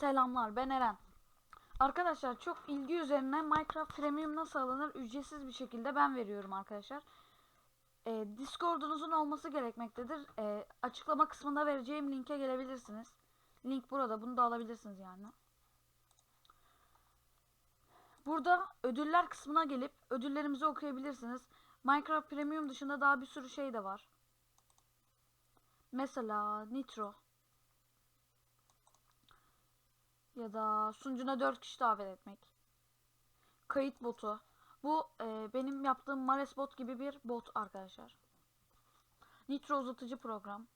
Selamlar ben Eren. Arkadaşlar çok ilgi üzerine Minecraft Premium nasıl alınır ücretsiz bir şekilde ben veriyorum arkadaşlar. Ee, Discord'unuzun olması gerekmektedir. Ee, açıklama kısmında vereceğim linke gelebilirsiniz. Link burada bunu da alabilirsiniz yani. Burada ödüller kısmına gelip ödüllerimizi okuyabilirsiniz. Minecraft Premium dışında daha bir sürü şey de var. Mesela Nitro. Ya da sunucuna 4 kişi davet etmek. Kayıt botu. Bu e, benim yaptığım Mares bot gibi bir bot arkadaşlar. Nitro uzatıcı program.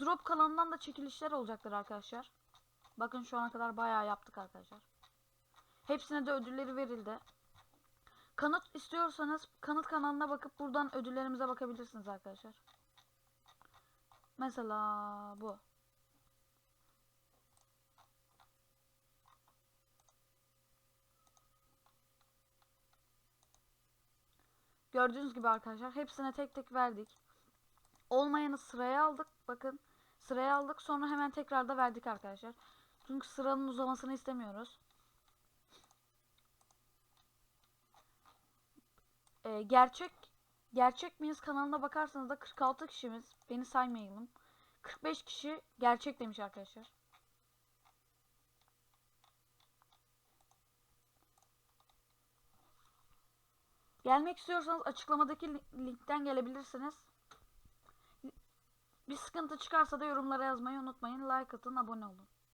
Drop kanalından da çekilişler olacaktır arkadaşlar. Bakın şu ana kadar bayağı yaptık arkadaşlar. Hepsine de ödülleri verildi. Kanıt istiyorsanız kanıt kanalına bakıp buradan ödüllerimize bakabilirsiniz arkadaşlar. Mesela bu. Gördüğünüz gibi arkadaşlar hepsine tek tek verdik. Olmayanı sıraya aldık. Bakın sıraya aldık sonra hemen tekrar da verdik arkadaşlar. Çünkü sıranın uzamasını istemiyoruz. Ee, gerçek gerçek miyiz kanalına bakarsanız da 46 kişimiz. Beni saymayalım. 45 kişi gerçek demiş arkadaşlar. Gelmek istiyorsanız açıklamadaki li- linkten gelebilirsiniz. Bir sıkıntı çıkarsa da yorumlara yazmayı unutmayın. Like atın, abone olun.